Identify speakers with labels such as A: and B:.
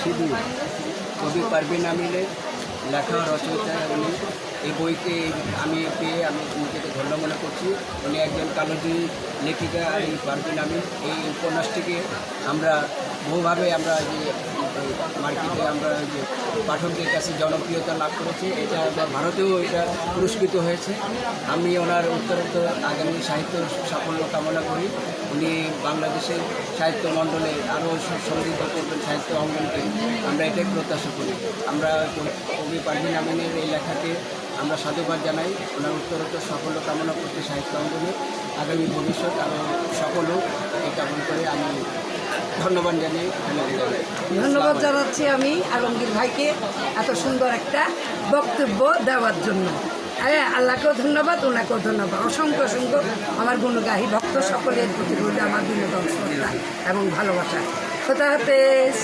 A: সিঁদুর কবি পারবেন আমিলে লেখা, রচয়িতা উনি। এই বইকে আমি পেয়ে আমি নিজেকে ধন্য মনে করছি। উনি একজন কালোজি লেখিকা, এই পারবেন আমি এই উপন্যাসটিকে আমরা বহুভাবে আমরা যে মার্কেটে আমরা যে পাঠকদের কাছে জনপ্রিয়তা লাভ করেছি। এটা ভারতেও এটা পুরস্কৃত হয়েছে। আমি ওনার উত্তরোত্তর আগামী সাহিত্য সাফল্য কামনা করি। উনি বাংলাদেশের সাহিত্য মণ্ডলে আরও সমৃদ্ধ করবেন সাহিত্য অঙ্গনকে। আমরা এটাই প্রত্যাশা করি। আমরা কবি পারভিন আমিনের এই লেখাকে আমরা সাধুবাদ জানাই। ওনার উত্তরোত্তর সাফল্য কামনা করতে সাহিত্য অঙ্গনে। আগামী ভবিষ্যৎ আরও সফল হোক। এই কামনা করে আমি ধন্যবাদ।
B: ধন্যবাদ জানাচ্ছি আমি আলমগীর ভাইকে এত সুন্দর একটা বক্তব্য দেওয়ার জন্য। হ্যাঁ আল্লাহকেও ধন্যবাদ, ওনাকেও ধন্যবাদ। অসংখ্য অসংখ্য আমার গুণগাহী ভক্ত সকলের প্রতি রইল আমার বিনোদন শ্রদ্ধা এবং ভালোবাসা। কোথা হাফেজ।